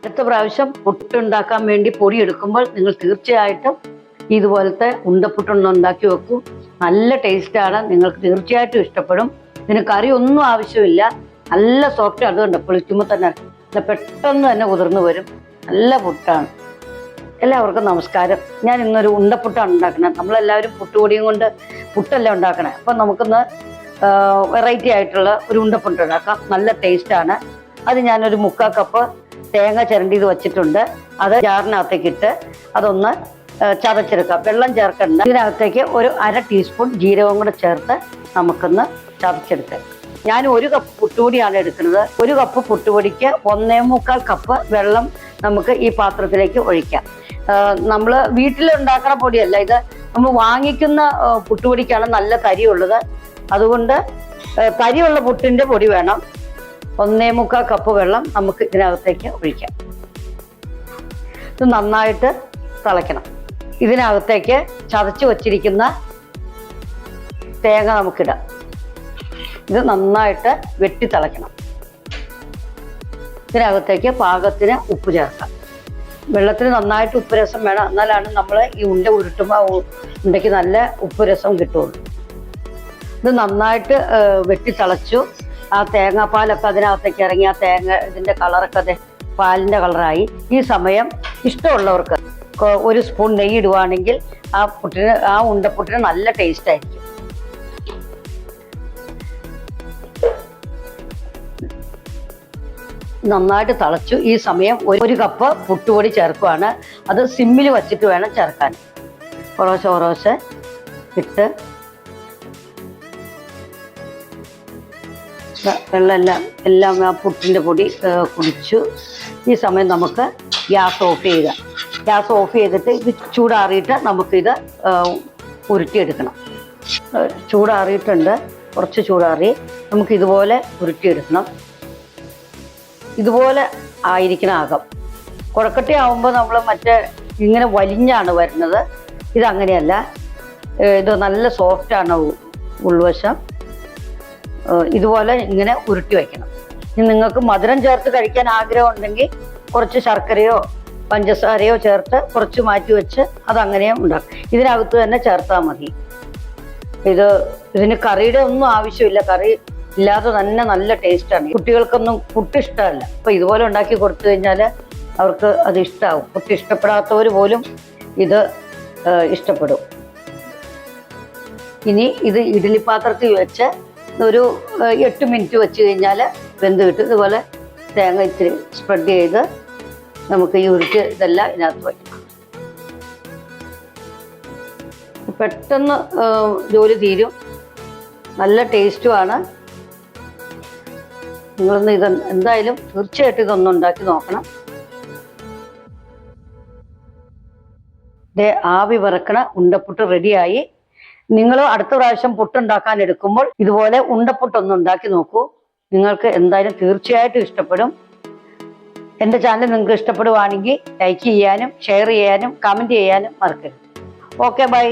അടുത്ത പ്രാവശ്യം പുട്ടുണ്ടാക്കാൻ വേണ്ടി പൊടി എടുക്കുമ്പോൾ നിങ്ങൾ തീർച്ചയായിട്ടും ഇതുപോലത്തെ ഉണ്ടപ്പുട്ടൊന്ന് ഉണ്ടാക്കി വെക്കൂ. നല്ല ടേസ്റ്റാണ് നിങ്ങൾക്ക് തീർച്ചയായിട്ടും ഇഷ്ടപ്പെടും. ഇതിന് കറി ഒന്നും ആവശ്യമില്ല. നല്ല സോഫ്റ്റ് അതുകൊണ്ട് പൊളിക്കുമ്പോൾ തന്നെ പെട്ടെന്ന് തന്നെ കുതിർന്നു വരും. നല്ല പുട്ടാണ്. എല്ലാവർക്കും നമസ്കാരം. ഞാൻ ഇന്നൊരു ഉണ്ടപ്പുട്ടാണ് ഉണ്ടാക്കുന്നത്. നമ്മളെല്ലാവരും പുട്ടുപൊടിയും കൊണ്ട് പുട്ടല്ല ഉണ്ടാക്കണേ. അപ്പം നമുക്കൊന്ന് വെറൈറ്റി ആയിട്ടുള്ള ഒരു ഉണ്ടപ്പുട്ട് ഉണ്ടാക്കാം. നല്ല ടേസ്റ്റാണ് അത് ഞാനൊരു മുക്കാ കപ്പ് തേങ്ങ ചിരണ്ടിയത് വെച്ചിട്ടുണ്ട്. അത് ജാറിനകത്തേക്ക് ഇട്ട് അതൊന്ന് ചതച്ചെടുക്കാം. വെള്ളം ചേർക്കണ്ട. ഇതിനകത്തേക്ക് ഒരു അര ടീസ്പൂൺ ജീരകം കൂടെ ചേർത്ത് നമുക്കൊന്ന് ചതച്ചെടുക്കാം. ഞാൻ ഒരു കപ്പ് പുട്ടുപൊടിയാണ് എടുക്കുന്നത്. ഒരു കപ്പ് പുട്ടുപൊടിക്ക് ഒന്നേ മുക്കാൽ കപ്പ് വെള്ളം നമുക്ക് ഈ പാത്രത്തിലേക്ക് ഒഴിക്കാം. നമ്മൾ വീട്ടിലുണ്ടാക്കുന്ന പൊടിയല്ല ഇത്. നമ്മൾ വാങ്ങിക്കുന്ന പുട്ടുപൊടിക്കാണ് നല്ല തരിയുള്ളത്. അതുകൊണ്ട് തരിയുള്ള പുട്ടിന്റെ പൊടി വേണം. ഒന്നേ മുക്കാൽ കപ്പ് വെള്ളം നമുക്ക് ഇതിനകത്തേക്ക് ഒഴിക്കാം. ഇത് നന്നായിട്ട് തിളയ്ക്കണം. ഇതിനകത്തേക്ക് ചതച്ച് വച്ചിരിക്കുന്ന തേങ്ങ നമുക്കിടാം. ഇത് നന്നായിട്ട് വെട്ടി തിളയ്ക്കണം. ഇതിനകത്തേക്ക് പാകത്തിന് ഉപ്പ് ചേർക്കാം. വെള്ളത്തിന് നന്നായിട്ട് ഉപ്പ് രസം വേണം. എന്നാലാണ് നമ്മൾ ഈ ഉണ്ട ഉരുട്ടുമ്പോൾ ഉണ്ടയ്ക്ക് നല്ല ഉപ്പ് രസം കിട്ടുള്ളൂ. ഇത് നന്നായിട്ട് വെട്ടി തിളച്ചു ആ തേങ്ങാപ്പാലൊക്കെ അതിനകത്തേക്ക് ഇറങ്ങി ആ തേങ്ങ ഇതിന്റെ കളറൊക്കെ അതെ പാലിന്റെ കളറായി. ഈ സമയം ഇഷ്ടമുള്ളവർക്ക് ഒരു സ്പൂൺ നെയ്യ് ഇടുവാണെങ്കിൽ ആ പുട്ടിന് ആ ഉണ്ടപ്പുട്ടിന് നല്ല ടേസ്റ്റ് ആയിരിക്കും. നന്നായിട്ട് തിളച്ചു. ഈ സമയം ഒരു- കപ്പ് പുട്ടുപൊടി ചേർക്കുവാണ്. അത് സിമ്മിൽ വച്ചിട്ട് വേണം ചേർക്കാൻ. കുറേശ്ശെ കുറേശ്ശെ ഇട്ട് വെള്ളമെല്ലാം എല്ലാം ആ പുട്ടിന്റെ പൊടി കുടിച്ചു. ഈ സമയം നമുക്ക് ഗ്യാസ് ഓഫ് ചെയ്യുക. ഗ്യാസ് ഓഫ് ചെയ്തിട്ട് ഇത് ചൂടാറിയിട്ട് നമുക്കിത് ഉരുട്ടിയെടുക്കണം. ചൂടാറിയിട്ടുണ്ട്. കുറച്ച് ചൂടാറി നമുക്ക് ഇതുപോലെ ഉരുട്ടിയെടുക്കണം. ഇതുപോലെ ആയിരിക്കണം ആകം. കുഴക്കട്ടി ആവുമ്പോൾ നമ്മൾ മറ്റേ ഇങ്ങനെ വലിഞ്ഞാണ് വരുന്നത്. ഇതങ്ങനെയല്ല. ഇത് നല്ല സോഫ്റ്റാണ് ഉൾവശം. ഇതുപോലെ ഇങ്ങനെ ഉരുട്ടി വയ്ക്കണം. ഇനി നിങ്ങൾക്ക് മധുരം ചേർത്ത് കഴിക്കാൻ ആഗ്രഹം ഉണ്ടെങ്കിൽ കുറച്ച് ശർക്കരയോ പഞ്ചസാരയോ ചേർത്ത് കുറച്ച് മാറ്റി വെച്ച് അത് അങ്ങനെയും ഉണ്ടാക്കും ഇതിനകത്ത് തന്നെ ചേർത്താൽ മതി. ഇത് ഇതിന് കറിയുടെ ഒന്നും ആവശ്യമില്ല. കറി ഇല്ലാതെ തന്നെ നല്ല ടേസ്റ്റാണ്. കുട്ടികൾക്കൊന്നും പുട്ട് ഇഷ്ടമല്ല. അപ്പൊ ഇതുപോലെ ഉണ്ടാക്കി കൊടുത്തു കഴിഞ്ഞാൽ അവർക്ക് അത് ഇഷ്ടമാവും പുട്ട് ഇഷ്ടപ്പെടാത്തവർ പോലും ഇത് ഇഷ്ടപ്പെടും. ഇനി ഇത് ഇഡ്ഡലി പാത്രത്തിൽ വെച്ച് ഒരു എട്ട് മിനിറ്റ് വെച്ച് കഴിഞ്ഞാൽ വെന്ത് കിട്ടും. ഇതുപോലെ തേങ്ങ ഇത്തിരി സ്പ്രെഡ് ചെയ്ത് നമുക്ക് ഈ ഉരുക്ക് ഇതെല്ലാം ഇതിനകത്ത് വയ്ക്കാം. പെട്ടെന്ന് ജോലി തീരും. നല്ല ടേസ്റ്റുമാണ് നിങ്ങളൊന്ന് ഇത് എന്തായാലും തീർച്ചയായിട്ടും ഇതൊന്നും ഉണ്ടാക്കി നോക്കണം. ആവി വറക്കണ ഉണ്ടപ്പുട്ട് റെഡിയായി നിങ്ങൾ അടുത്ത പ്രാവശ്യം പുട്ടുണ്ടാക്കാൻ എടുക്കുമ്പോൾ ഇതുപോലെ ഉണ്ടപ്പുട്ടൊന്ന് ഉണ്ടാക്കി നോക്കൂ. നിങ്ങൾക്ക് എന്തായാലും തീർച്ചയായിട്ടും ഇഷ്ടപ്പെടും. എന്റെ ചാനൽ നിങ്ങൾക്ക് ഇഷ്ടപ്പെടുവാണെങ്കിൽ ലൈക്ക് ചെയ്യാനും ഷെയർ ചെയ്യാനും കമന്റ് ചെയ്യാനും മറക്കരുത്. Okay bye.